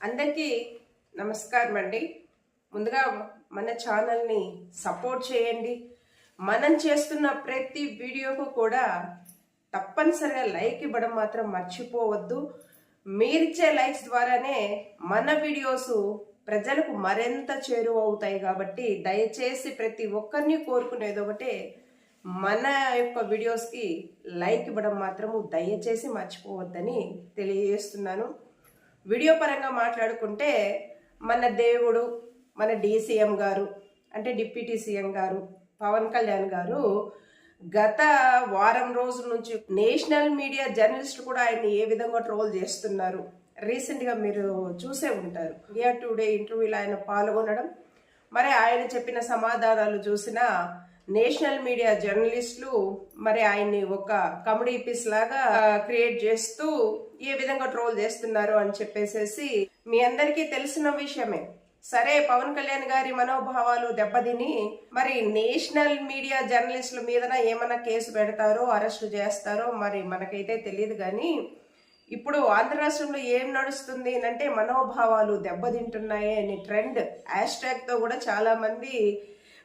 అందరికీ నమస్కారం అండి. ముందుగా మన ఛానల్ని సపోర్ట్ చేయండి. మనం చేస్తున్న ప్రతి వీడియోకు కూడా తప్పనిసరిగా లైక్ ఇవ్వడం మాత్రం మర్చిపోవద్దు. మీరిచ్చే లైక్స్ ద్వారానే మన వీడియోస్ ప్రజలకు మరింత చేరువవుతాయి కాబట్టి దయచేసి ప్రతి ఒక్కరిని కోరుకునేది ఒకటే మన యొక్క వీడియోస్కి లైక్ ఇవ్వడం మాత్రము దయచేసి మర్చిపోవద్దని తెలియజేస్తున్నాను. వీడియో పరంగా మాట్లాడుకుంటే మన దేవుడు మన డీసీఎం గారు అంటే డిప్యూటీ సీఎం గారు పవన్ కళ్యాణ్ గారు గత వారం రోజుల నుంచి నేషనల్ మీడియా జర్నలిస్ట్ కూడా ఆయన్ని ఏ విధంగా ట్రోల్ చేస్తున్నారు? రీసెంట్గా మీరు చూసే ఉంటారు. ఇండియా టుడే ఇంటర్వ్యూలో ఆయన పాల్గొనడం మరి ఆయన చెప్పిన సమాధానాలు చూసిన నేషనల్ మీడియా జర్నలిస్టులు మరి ఆయన్ని ఒక కమెడీ పీస్ లాగా క్రియేట్ చేస్తూ ఏ విధంగా ట్రోల్ చేస్తున్నారు అని చెప్పేసేసి మీ అందరికీ తెలిసిన విషయమే. సరే పవన్ కళ్యాణ్ గారి మనోభావాలు దెబ్బతిని మరి నేషనల్ మీడియా జర్నలిస్టుల మీదన ఏమైనా కేసు పెడతారో అరెస్ట్ చేస్తారో మరి మనకైతే తెలియదు కానీ ఇప్పుడు ఆంధ్ర రాష్ట్రంలో ఏం నడుస్తుంది అంటే మనోభావాలు దెబ్బతింటున్నాయి అని ట్రెండ్ హ్యాష్ ట్యాగ్తో కూడా చాలామంది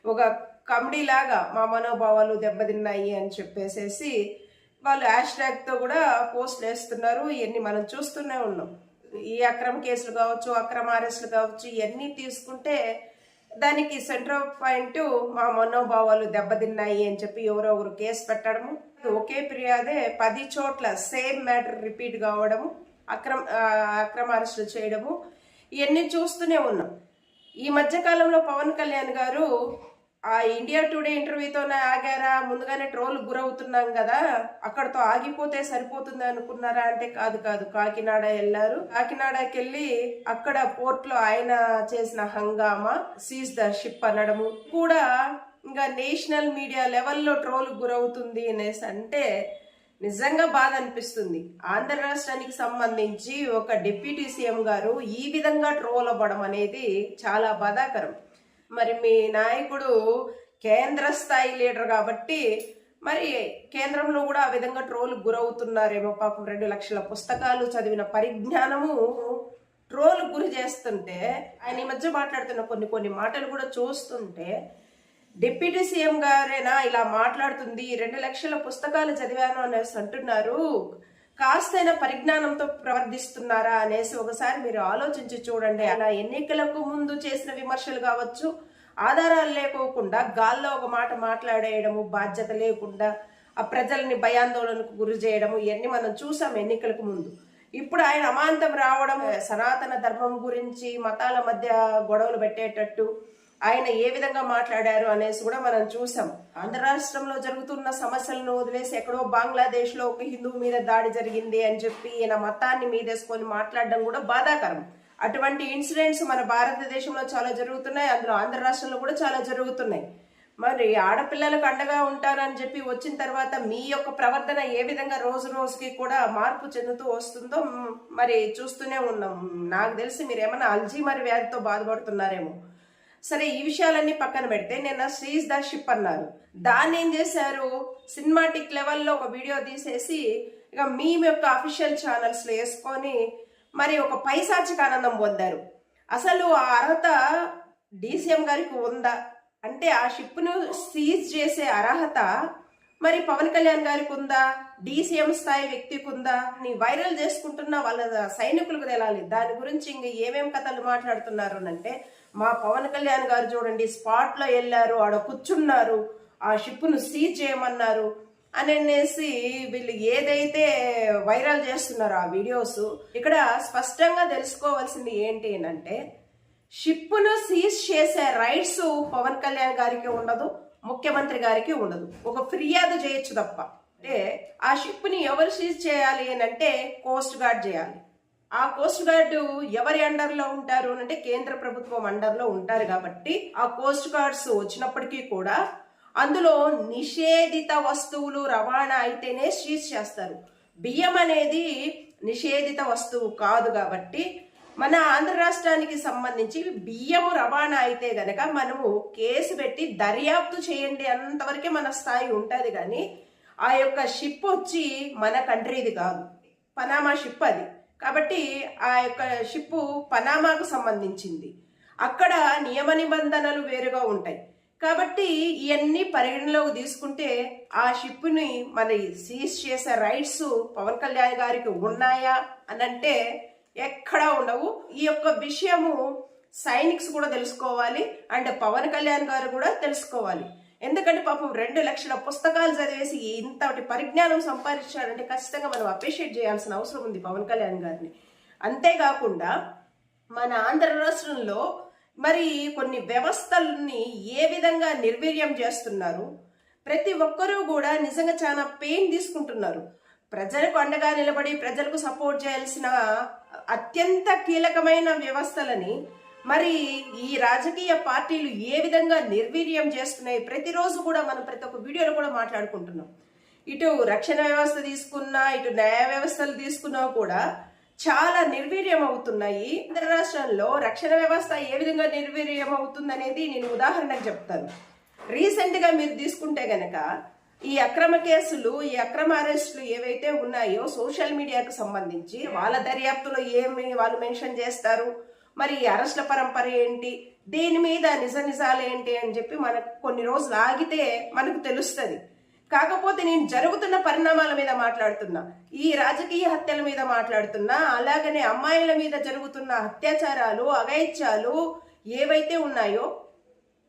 ఒక కమెడీ లాగా మా మనోభావాలు దెబ్బతిన్నాయి అని చెప్పేసేసి వాళ్ళు హ్యాష్ ట్యాగ్తో కూడా పోస్ట్ వేస్తున్నారు. ఇవన్నీ మనం చూస్తూనే ఉన్నాం. ఈ అక్రమ కేసులు కావచ్చు అక్రమ అరెస్టులు కావచ్చు ఇవన్నీ తీసుకుంటే దానికి సెంటర్ పాయింట్ మా మనోభావాలు దెబ్బతిన్నాయి అని చెప్పి ఎవరో ఒకరు కేసు పెట్టడము. ఒకే ఫిర్యాదే పది చోట్ల సేమ్ మ్యాటర్ రిపీట్ కావడము అక్రమ అక్రమ అరెస్టులు చేయడము. ఇవన్నీ చూస్తూనే ఉన్నాం. ఈ మధ్య కాలంలో పవన్ కళ్యాణ్ గారు ఆ ఇండియా టుడే ఇంటర్వ్యూతోనే ఆగారా? ముందుగానే ట్రోల్ గురవుతున్నాం కదా. అక్కడతో ఆగిపోతే సరిపోతుంది అనుకున్నారా? అంటే కాదు కాదు. కాకినాడ వెళ్ళారు. కాకినాడకి వెళ్ళి అక్కడ పోర్ట్లో ఆయన చేసిన హంగామా సీజ్ ద షిప్ అనడము కూడా ఇంకా నేషనల్ మీడియా లెవెల్లో ట్రోల్ గురవుతుంది అనేసి అంటే నిజంగా బాధ అనిపిస్తుంది. ఆంధ్ర రాష్ట్రానికి సంబంధించి ఒక డిప్యూటీ సీఎం గారు ఈ విధంగా ట్రోల్ అవ్వడం అనేది చాలా బాధాకరం. మరి మీ నాయకుడు కేంద్ర స్థాయి లీడర్ కాబట్టి మరి కేంద్రంలో కూడా ఆ విధంగా ట్రోల్ గురవుతున్నారేమో పాపం రెండు లక్షల పుస్తకాలు చదివిన పరిజ్ఞానము ట్రోల్ గురి చేస్తుంటే ఆయన ఈ మధ్య మాట్లాడుతున్న కొన్ని కొన్ని మాటలు కూడా చూస్తుంటే డిప్యూటీ సీఎం గారేనా ఇలా మాట్లాడుతుంది రెండు లక్షల పుస్తకాలు చదివాను అనేసి అంటున్నారు. కాస్తైనా పరిజ్ఞానంతో ప్రవర్తిస్తున్నారా అనేసి ఒకసారి మీరు ఆలోచించి చూడండి. అలా ఎన్నికలకు ముందు చేసిన విమర్శలు కావచ్చు ఆధారాలు లేకోకుండా గాల్లో ఒక మాట మాట్లాడేయడము బాధ్యత లేకుండా ఆ ప్రజల్ని భయాందోళనకు గురి చేయడము ఇవన్నీ మనం చూసాం ఎన్నికలకు ముందు. ఇప్పుడు ఆయన అమాంతం రావడం సనాతన ధర్మం గురించి మతాల మధ్య గొడవలు పెట్టేటట్టు ఆయన ఏ విధంగా మాట్లాడారు అనేసి కూడా మనం చూసాం. ఆంధ్ర రాష్ట్రంలో జరుగుతున్న సమస్యలను వదిలేసి ఎక్కడో బంగ్లాదేశ్లో ఒక హిందువు మీద దాడి జరిగింది అని చెప్పి ఈయన మతాన్ని మీదేసుకొని మాట్లాడడం కూడా బాధాకరం. అటువంటి ఇన్సిడెంట్స్ మన భారతదేశంలో చాలా జరుగుతున్నాయి అందులో ఆంధ్ర రాష్ట్రంలో కూడా చాలా జరుగుతున్నాయి. మరి ఆడపిల్లలకు అండగా ఉంటారని చెప్పి వచ్చిన తర్వాత మీ యొక్క ప్రవర్తన ఏ విధంగా రోజు రోజుకి కూడా మార్పు చెందుతూ వస్తుందో మరి చూస్తూనే ఉన్నాం. నాకు తెలిసి మీరు ఏమైనా అల్జీమర్ వ్యాధితో బాధపడుతున్నారేమో. సరే ఈ విషయాలన్నీ పక్కన పెడితే నిన్న శ్రీజ్ ద షిప్ అన్నారు దాన్ని ఏం చేశారు? సినిమాటిక్ లెవెల్లో ఒక వీడియో తీసేసి ఇక మీ యొక్క అఫీషియల్ ఛానల్స్లో వేసుకొని మరి ఒక పైశాచిక ఆనందం పొందారు. అసలు ఆ అర్హత డీసీఎం గారికి ఉందా? అంటే ఆ షిప్ను సీజ్ చేసే అర్హత మరి పవన్ కళ్యాణ్ గారికి ఉందా? డీసీఎం స్థాయి వ్యక్తికి ఉందా? నీ వైరల్ చేసుకుంటున్న వాళ్ళ సైనికులకు తెలాలి. దాని గురించి ఇంక ఏమేం కథలు మాట్లాడుతున్నారు అంటే మా పవన్ కళ్యాణ్ గారు చూడండి స్పాట్లో వెళ్ళారు ఆడ కూర్చున్నారు ఆ షిప్ను సీజ్ చేయమన్నారు అని అనేసి వీళ్ళు ఏదైతే వైరల్ చేస్తున్నారో ఆ వీడియోస్ ఇక్కడ స్పష్టంగా తెలుసుకోవాల్సింది ఏంటి అంటే షిప్ను సీజ్ చేసే రైట్స్ పవన్ కళ్యాణ్ గారికి ఉండదు ముఖ్యమంత్రి గారికి ఉండదు. ఒక ఫిర్యాదు చేయొచ్చు తప్ప. అంటే ఆ షిప్ని ఎవరు సీజ్ చేయాలి అని అంటే కోస్ట్ గార్డ్ చేయాలి. ఆ కోస్ట్ గార్డు ఎవరి అండర్లో ఉంటారు అని అంటే కేంద్ర ప్రభుత్వం అండర్లో ఉంటారు కాబట్టి ఆ కోస్ట్ గార్డ్స్ వచ్చినప్పటికీ కూడా అందులో నిషేధిత వస్తువులు రవాణా అయితేనే సీజ్ చేస్తారు. బియ్యం అనేది నిషేధిత వస్తువు కాదు కాబట్టి మన ఆంధ్ర రాష్ట్రానికి సంబంధించి బియ్యము రవాణా అయితే గనక మనము కేసు పెట్టి దర్యాప్తు చేయండి అంతవరకే మన స్థాయి ఉంటుంది కానీ ఆ యొక్క షిప్ వచ్చి మన కంట్రీది కాదు. పనామా షిప్ అది. కాబట్టి ఆ యొక్క షిప్ పనామాకు సంబంధించింది. అక్కడ నియమ నిబంధనలు వేరుగా ఉంటాయి. కాబట్టి ఇవన్నీ పరిగణలోకి తీసుకుంటే ఆ షిప్ని మరి సీజ్ చేసే రైట్స్ పవన్ కళ్యాణ్ గారికి ఉన్నాయా అని అంటే ఎక్కడా ఉండవు. ఈ యొక్క విషయము సైనిక్స్ కూడా తెలుసుకోవాలి అండ్ పవన్ కళ్యాణ్ గారు కూడా తెలుసుకోవాలి. ఎందుకంటే పాపం రెండు లక్షల పుస్తకాలు చదివేసి ఇంతటి పరిజ్ఞానం సంపాదించాడంటే ఖచ్చితంగా మనం అప్రిషియేట్ చేయాల్సిన అవసరం ఉంది పవన్ కళ్యాణ్ గారిని. అంతేకాకుండా మన ఆంధ్ర రాష్ట్రంలో మరి కొన్ని వ్యవస్థల్ని ఏ విధంగా నిర్వీర్యం చేస్తున్నారు ప్రతి ఒక్కరూ కూడా నిజంగా చాలా పెయిన్ తీసుకుంటున్నారు. ప్రజలకు అండగా నిలబడి ప్రజలకు సపోర్ట్ చేయాల్సిన అత్యంత కీలకమైన వ్యవస్థలని మరి ఈ రాజకీయ పార్టీలు ఏ విధంగా నిర్వీర్యం చేస్తున్నాయి? ప్రతిరోజు కూడా మనం ప్రతి ఒక్క వీడియోలో కూడా మాట్లాడుకుంటున్నాం. ఇటు రక్షణ వ్యవస్థ తీసుకున్నా ఇటు న్యాయ వ్యవస్థలు తీసుకున్నా కూడా చాలా నిర్వీర్యం అవుతున్నాయి. ఆంధ్ర రాష్ట్రంలో రక్షణ వ్యవస్థ ఏ విధంగా నిర్వీర్యం అవుతుంది అనేది నేను ఉదాహరణకు చెప్తాను. రీసెంట్గా మీరు తీసుకుంటే గనక ఈ అక్రమ కేసులు ఈ అక్రమ అరెస్టులు ఏవైతే ఉన్నాయో సోషల్ మీడియాకు సంబంధించి వాళ్ళ దర్యాప్తులో ఏమి వాళ్ళు మెన్షన్ చేస్తారు? మరి ఈ అరెస్ట్ల పరంపర ఏంటి? దీని మీద నిజ నిజాలు ఏంటి అని చెప్పి మనకు కొన్ని రోజులు ఆగితే మనకు తెలుస్తుంది. కాకపోతే నేను జరుగుతున్న పరిణామాల మీద మాట్లాడుతున్నా. ఈ రాజకీయ హత్యల మీద మాట్లాడుతున్నా. అలాగనే అమ్మాయిల మీద జరుగుతున్న అత్యాచారాలు అగైత్యాలు ఏవైతే ఉన్నాయో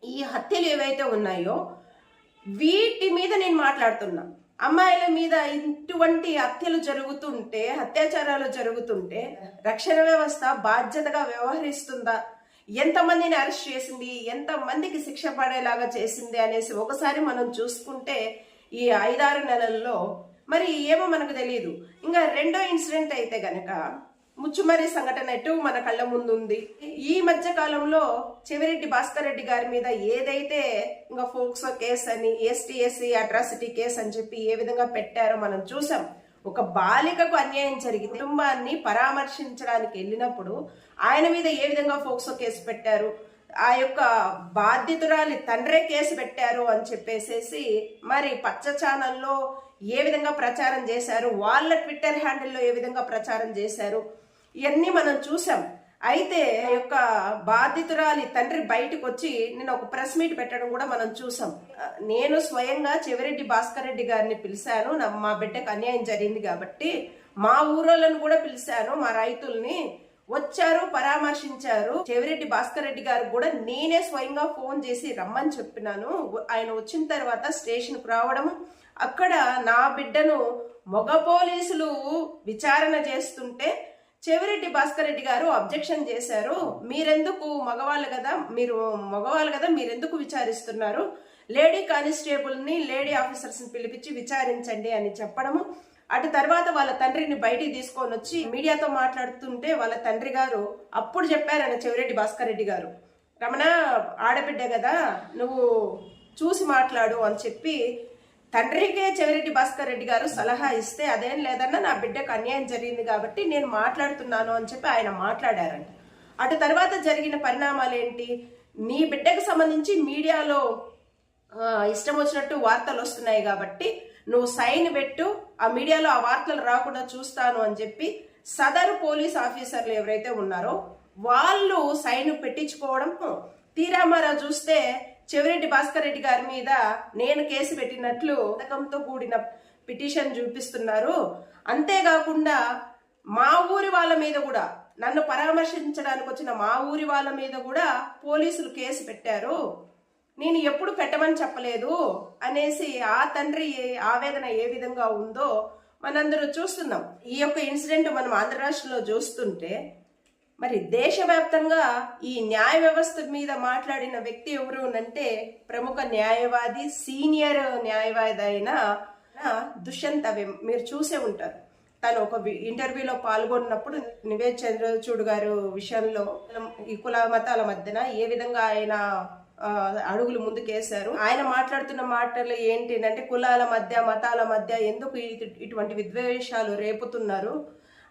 ఈ హత్యలు ఏవైతే ఉన్నాయో వీటి మీద నేను మాట్లాడుతున్నా. అమ్మాయిల మీద ఇటువంటి హత్యలు జరుగుతుంటే అత్యాచారాలు జరుగుతుంటే రక్షణ వ్యవస్థ బాధ్యతగా వ్యవహరిస్తుందా? ఎంతమందిని అరెస్ట్ చేసింది? ఎంతమందికి శిక్ష పడేలాగా చేసింది అనేసి ఒకసారి మనం చూసుకుంటే ఈ ఐదారు నెలల్లో మరి ఏమో మనకు తెలియదు ఇంకా రెండో ఇన్సిడెంట్ అయితే గనక ముచ్చుమరి సంఘటన ఎటు మన కళ్ళ ముందు ఉంది ఈ మధ్య కాలంలో చెవిరెడ్డి భాస్కర్ రెడ్డి గారి మీద ఏదైతే ఇంకా ఫోక్సో కేసు అని ఎస్టీ ఎస్సీ అట్రాసిటీ కేసు అని చెప్పి ఏ విధంగా పెట్టారో మనం చూసాం. ఒక బాలికకు అన్యాయం జరిగి కుటుంబాన్ని పరామర్శించడానికి వెళ్ళినప్పుడు ఆయన మీద ఏ విధంగా ఫోక్సో కేసు పెట్టారు? ఆ యొక్క బాధితురాలి తండ్రే కేసు పెట్టారు అని చెప్పేసేసి మరి పచ్చ ఛానల్లో ఏ విధంగా ప్రచారం చేశారు? వాళ్ళ ట్విట్టర్ హ్యాండిల్లో ఏ విధంగా ప్రచారం చేశారు? ఇవన్నీ మనం చూసాం. అయితే యొక్క బాధితురాలి తండ్రి బయటకు వచ్చి నేను ఒక ప్రెస్ మీట్ పెట్టడం కూడా మనం చూసాం. నేను స్వయంగా చెవిరెడ్డి భాస్కర్ రెడ్డి గారిని పిలిచాను. మా బిడ్డకు అన్యాయం జరిగింది కాబట్టి మా ఊరోళ్ళను కూడా పిలిచాను మా రైతుల్ని. వచ్చారు పరామర్శించారు. చెవిరెడ్డి భాస్కర్ రెడ్డి గారు కూడా నేనే స్వయంగా ఫోన్ చేసి రమ్మని చెప్పినాను. ఆయన వచ్చిన తర్వాత స్టేషన్కు రావడం అక్కడ నా బిడ్డను మగ పోలీసులు విచారణ చేస్తుంటే చెవిరెడ్డి భాస్కర్ రెడ్డి గారు అబ్జెక్షన్ చేశారు. మీరెందుకు మగవాళ్ళు కదా మీరు మగవాళ్ళు కదా మీరెందుకు విచారిస్తున్నారు? లేడీ కానిస్టేబుల్ని లేడీ ఆఫీసర్స్ని పిలిపించి విచారించండి అని చెప్పడము. అటు తర్వాత వాళ్ళ తండ్రిని బయటికి తీసుకొని వచ్చి మీడియాతో మాట్లాడుతుంటే వాళ్ళ తండ్రి గారు అప్పుడు చెప్పారని చెవిరెడ్డి భాస్కర్ రెడ్డి గారు. రమణ ఆడబిడ్డ కదా నువ్వు చూసి మాట్లాడు అని చెప్పి తండ్రికే చెవిరెడ్డి భాస్కర్ రెడ్డి గారు సలహా ఇస్తే అదేం లేదన్నా నా బిడ్డకు అన్యాయం జరిగింది కాబట్టి నేను మాట్లాడుతున్నాను అని చెప్పి ఆయన మాట్లాడారంట. అటు తర్వాత జరిగిన పరిణామాలు ఏంటి నీ బిడ్డకు సంబంధించి మీడియాలో ఇష్టం వచ్చినట్టు వార్తలు వస్తున్నాయి కాబట్టి నువ్వు సైన్ పెట్టు ఆ మీడియాలో ఆ వార్తలు రాకుండా చూస్తాను అని చెప్పి సదరు పోలీస్ ఆఫీసర్లు ఎవరైతే ఉన్నారో వాళ్ళు సైన్ పెట్టించుకోవడం తీరామారా చూస్తే చెవిరెడ్డి భాస్కర్ రెడ్డి గారి మీద నేను కేసు పెట్టినట్లు పథకంతో కూడిన పిటిషన్ చూపిస్తున్నారు. అంతేకాకుండా మా ఊరి వాళ్ళ మీద కూడా నన్ను పరామర్శించడానికి వచ్చిన మా ఊరి వాళ్ళ మీద కూడా పోలీసులు కేసు పెట్టారు. నేను ఎప్పుడు పెట్టమని చెప్పలేదు అనేసి ఆ తండ్రి ఆవేదన ఏ విధంగా ఉందో మనందరూ చూస్తున్నాం. ఈ యొక్క ఇన్సిడెంట్ మనం ఆంధ్ర రాష్ట్రంలో చూస్తుంటే మరి దేశవ్యాప్తంగా ఈ న్యాయ వ్యవస్థ మీద మాట్లాడిన వ్యక్తి ఎవరు అంటే ప్రముఖ న్యాయవాది సీనియర్ న్యాయవాది అయిన దుష్యంత్ అవే మీరు చూసే ఉంటారు. తను ఒక ఇంటర్వ్యూలో పాల్గొన్నప్పుడు నివేద్ చంద్రచూడ్ గారు విషయంలో ఈ కుల మతాల మధ్యన ఏ విధంగా ఆయన అడుగులు ముందుకేశారు. ఆయన మాట్లాడుతున్న మాటలు ఏంటి అంటే కులాల మధ్య మతాల మధ్య ఎందుకు ఇటువంటి విద్వేషాలు రేపుతున్నారు?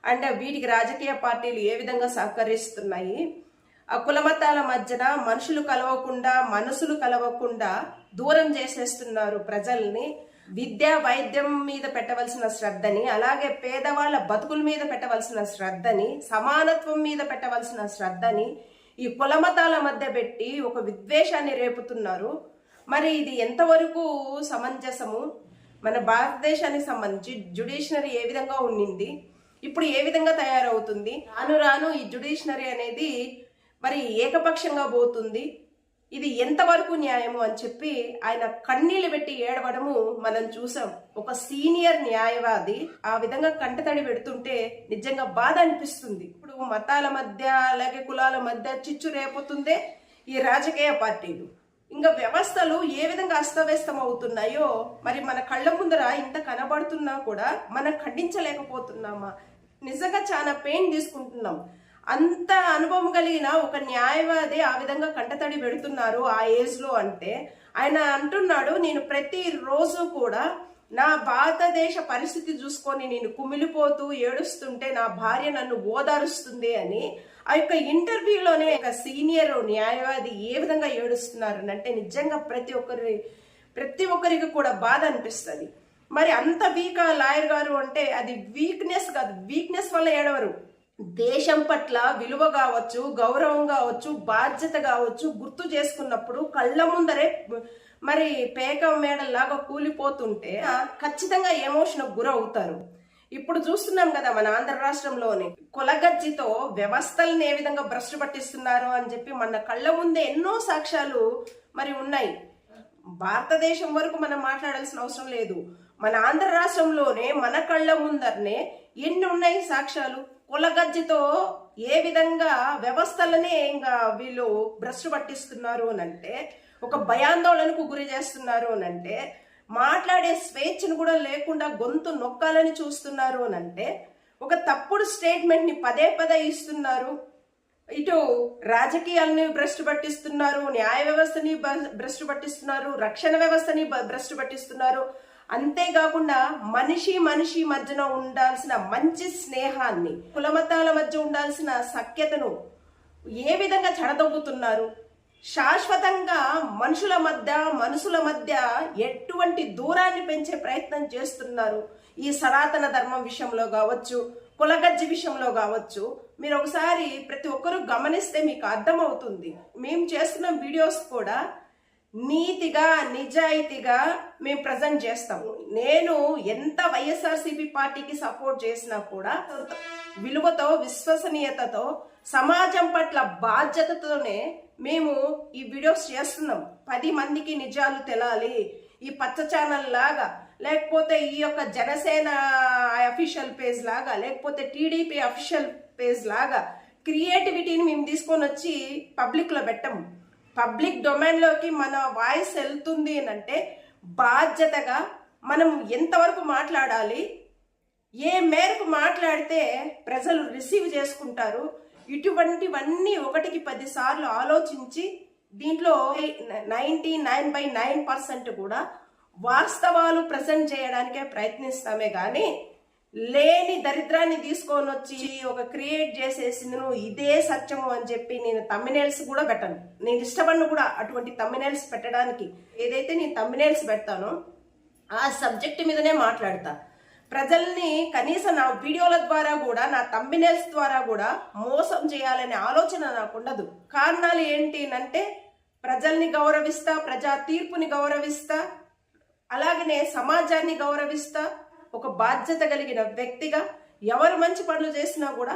అండ్ వీటికి రాజకీయ పార్టీలు ఏ విధంగా సహకరిస్తున్నాయి? ఆ కులమతాల మధ్యన మనుషులు కలవకుండా మనసులు కలవకుండా దూరం చేసేస్తున్నారు ప్రజల్ని. విద్య వైద్యం మీద పెట్టవలసిన శ్రద్ధని అలాగే పేదవాళ్ళ బతుకుల మీద పెట్టవలసిన శ్రద్ధని సమానత్వం మీద పెట్టవలసిన శ్రద్ధని ఈ కులమతాల మధ్య పెట్టి ఒక విద్వేషాన్ని రేపుతున్నారు. మరి ఇది ఎంతవరకు సమంజసము? మన భారతదేశానికి సంబంధించి జుడిషియరీ ఏ విధంగా ఉండింది? ఇప్పుడు ఏ విధంగా తయారవుతుంది? రాను రాను ఈ జుడిషనరీ అనేది మరి ఏకపక్షంగా పోతుంది. ఇది ఎంతవరకు న్యాయము అని చెప్పి ఆయన కన్నీళ్ళు పెట్టి ఏడవడము మనం చూసాం. ఒక సీనియర్ న్యాయవాది ఆ విధంగా కంటతడి పెడుతుంటే నిజంగా బాధ అనిపిస్తుంది. ఇప్పుడు మతాల మధ్య అలాగే కులాల మధ్య చిచ్చు రేపుతుందే ఈ రాజకీయ పార్టీలు. ఇంకా వ్యవస్థలు ఏ విధంగా అస్తవ్యస్తం అవుతున్నాయో మరి మన కళ్ళ ముందర ఇంత కనబడుతున్నా కూడా మనం ఖండించలేకపోతున్నామా? నిజంగా చాలా పెయిన్ తీసుకుంటున్నాం. అంత అనుభవం కలిగిన ఒక న్యాయవాది ఆ విధంగా కంటతడి పెడుతున్నారు ఆ ఏజ్లో అంటే. ఆయన అంటున్నాడు నేను ప్రతి రోజు కూడా నా భారతదేశ పరిస్థితి చూసుకొని నేను కుమిలిపోతూ ఏడుస్తుంటే నా భార్య నన్ను ఓదారుస్తుంది అని ఆ యొక్క ఇంటర్వ్యూలోనే ఒక సీనియర్ న్యాయవాది ఏ విధంగా ఏడుస్తున్నారు అంటే నిజంగా ప్రతి ఒక్కరి ప్రతి ఒక్కరికి కూడా బాధ అనిపిస్తుంది. మరి అంత వీక్ లాయర్ గారు అంటే అది వీక్నెస్ కాదు వీక్నెస్ వల్ల ఏడవరు. దేశం పట్ల విలువ కావచ్చు గౌరవం కావచ్చు బాధ్యత కావచ్చు గుర్తు చేసుకున్నప్పుడు కళ్ళ ముందరే మరి పేక మేడల్లాగా కూలిపోతుంటే ఖచ్చితంగా ఎమోషన్ గురవుతారు ఇప్పుడు చూస్తున్నాం కదా మన ఆంధ్ర రాష్ట్రంలోని కులగజ్జితో వ్యవస్థలను ఏ విధంగా భ్రష్టు పట్టిస్తున్నారు అని చెప్పి మన కళ్ళ ముందే ఎన్నో సాక్ష్యాలు మరి ఉన్నాయి. భారతదేశం వరకు మనం మాట్లాడాల్సిన అవసరం లేదు. మన ఆంధ్ర రాష్ట్రంలోనే మన కళ్ళ ముందరనే ఎన్ని ఉన్నాయి సాక్ష్యాలు? కులగజ్జితో ఏ విధంగా వ్యవస్థలనే ఇంకా వీళ్ళు భ్రష్టు పట్టిస్తున్నారు అని అంటే ఒక భయాందోళనకు గురి చేస్తున్నారు అని అంటే మాట్లాడే స్వేచ్ఛను కూడా లేకుండా గొంతు నొక్కాలని చూస్తున్నారు అని అంటే ఒక తప్పుడు స్టేట్మెంట్ని పదే పదే ఇస్తున్నారు. ఇటు రాజకీయాలని భ్రష్టు పట్టిస్తున్నారు న్యాయ వ్యవస్థని భ్రష్టు పట్టిస్తున్నారు రక్షణ వ్యవస్థని భ్రష్టు పట్టిస్తున్నారు. అంతేకాకుండా మనిషి మనిషి మధ్యన ఉండాల్సిన మంచి స్నేహాన్ని కులమతాల మధ్య ఉండాల్సిన సఖ్యతను ఏ విధంగా చెడదొబ్బుతున్నారు? శాశ్వతంగా మనుషుల మధ్య మనుషుల మధ్య ఎటువంటి దూరాన్ని పెంచే ప్రయత్నం చేస్తున్నారు? ఈ సనాతన ధర్మం విషయంలో కావచ్చు కులగజ్జి విషయంలో కావచ్చు మీరు ఒకసారి ప్రతి ఒక్కరూ గమనిస్తే మీకు అర్థమవుతుంది. మేము చేస్తున్న వీడియోస్ కూడా నీతిగా నిజాయితీగా మేము ప్రజెంట్ చేస్తాము. నేను ఎంత వైఎస్ఆర్సీపీ పార్టీకి సపోర్ట్ చేసినా కూడా విలువతో విశ్వసనీయతతో సమాజం పట్ల బాధ్యతతోనే మేము ఈ వీడియోస్ చేస్తున్నాం. పది మందికి నిజాలు తెలాలి. ఈ పచ్చ ఛానల్ లాగా లేకపోతే ఈ యొక్క జనసేన అఫీషియల్ పేజ్ లాగా లేకపోతే టీడీపీ అఫీషియల్ పేజ్ లాగా క్రియేటివిటీని మేము తీసుకొని వచ్చి పబ్లిక్లో పెట్టము. పబ్లిక్ డొమైన్లోకి మన వాయిస్ వెళ్తుంది అని అంటే బాధ్యతగా మనం ఎంతవరకు మాట్లాడాలి ఏ మేరకు మాట్లాడితే ప్రజలు రిసీవ్ చేసుకుంటారు ఇటువంటివన్నీ ఒకటికి పదిసార్లు ఆలోచించి దీంట్లో ninety nine by nine percent కూడా వాస్తవాలు ప్రజెంట్ చేయడానికే ప్రయత్నిస్తామే కానీ లేని దరిద్రాన్ని తీసుకొని వచ్చి ఒక క్రియేట్ చేసేసింది నువ్వు ఇదే సత్యము అని చెప్పి నేను తమ్మినేల్స్ కూడా పెట్టను. నేను ఇష్టపడిన కూడా అటువంటి తమ్మినేల్స్ పెట్టడానికి. ఏదైతే నేను తమ్మినేల్స్ పెడతానో ఆ సబ్జెక్ట్ మీదనే మాట్లాడతా. ప్రజల్ని కనీసం నా వీడియోల ద్వారా కూడా నా తమ్మినేల్స్ ద్వారా కూడా మోసం చేయాలనే ఆలోచన నాకు ఉండదు. కారణాలు ఏంటి అంటే ప్రజల్ని గౌరవిస్తా ప్రజా తీర్పుని గౌరవిస్తా అలాగనే సమాజాన్ని గౌరవిస్తా ఒక బాధ్యత కలిగిన వ్యక్తిగా ఎవరు మంచి పనులు చేసినా కూడా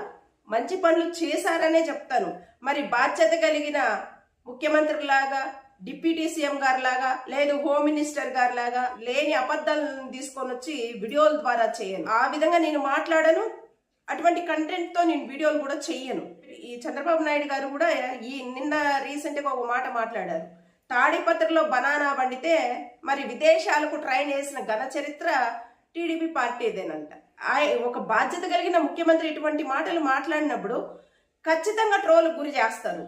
మంచి పనులు చేశారనే చెప్తాను. మరి బాధ్యత కలిగిన ముఖ్యమంత్రి లాగా డిప్యూటీ సీఎం గారి లాగా లేదు హోమ్ మినిస్టర్ గారి లాగా లేని అబద్ధాలను తీసుకొని వచ్చి వీడియోల ద్వారా చేయను. ఆ విధంగా నేను మాట్లాడను. అటువంటి కంటెంట్తో నేను వీడియోలు కూడా చెయ్యను ఈ చంద్రబాబు నాయుడు గారు కూడా ఈ నిన్న రీసెంట్గా ఒక మాట మాట్లాడారు. తాడిపత్రిలో బనానా పండితే మరి విదేశాలకు ట్రైన్ వేసిన ఘన చరిత్ర టీడీపీ పార్టీదేనంట ఆయ- ఒక బాధ్యత కలిగిన ముఖ్యమంత్రి ఇటువంటి మాటలు మాట్లాడినప్పుడు ఖచ్చితంగా ట్రోల్ గురి చేస్తారు.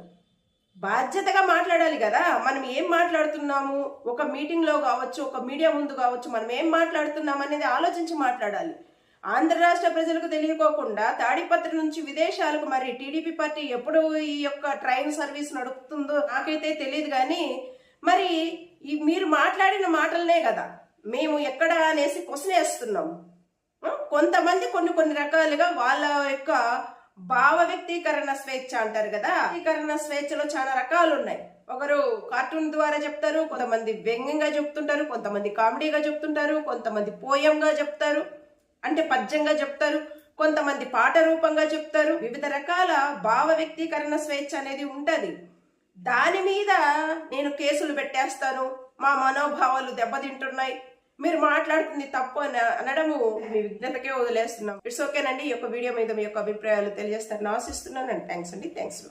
బాధ్యతగా మాట్లాడాలి కదా? మనం ఏం మాట్లాడుతున్నాము? ఒక మీటింగ్లో కావచ్చు ఒక మీడియా ముందు కావచ్చు మనం ఏం మాట్లాడుతున్నాం అనేది ఆలోచించి మాట్లాడాలి. ఆంధ్ర రాష్ట్ర ప్రజలకు తెలియకోకుండా తాడిపత్రి నుంచి విదేశాలకు మరి టీడీపీ పార్టీ ఎప్పుడు ఈ యొక్క ట్రైన్ సర్వీస్ నడుపుతుందో నాకైతే తెలియదు కానీ మరి ఈ మీరు మాట్లాడిన మాటలనే కదా. మేము ఎక్కడ అనేసి క్వశ్చన్ వేస్తున్నాం కొంతమంది కొన్ని కొన్ని రకాలుగా వాళ్ళ యొక్క భావ వ్యక్తీకరణ స్వేచ్ఛ అంటారు కదా? వ్యక్తీకరణ స్వేచ్ఛలో చాలా రకాలు ఉన్నాయి ఒకరు కార్టూన్ ద్వారా చెప్తారు కొంతమంది వ్యంగ్యంగా చెప్తుంటారు కొంతమంది కామెడీగా చెప్తుంటారు కొంతమంది పోయంగా చెప్తారు అంటే పద్యంగా చెప్తారు కొంతమంది పాట రూపంగా చెప్తారు. వివిధ రకాల భావ వ్యక్తీకరణ స్వేచ్ఛ అనేది ఉంటుంది. దాని మీద నేను కేసులు పెట్టేస్తాను. మా మనోభావాలు దెబ్బతింటున్నాయి. మీరు మాట్లాడుతుంది తప్పు అని అనడము మీ విజ్ఞతకే వదిలేస్తున్నాం. ఇట్స్ ఓకేనండి ఈ యొక్క వీడియో మీద మీ యొక్క అభిప్రాయాలు తెలియజేస్తారని ఆశిస్తున్నాను అండ్ థ్యాంక్స్ అండి. థ్యాంక్స్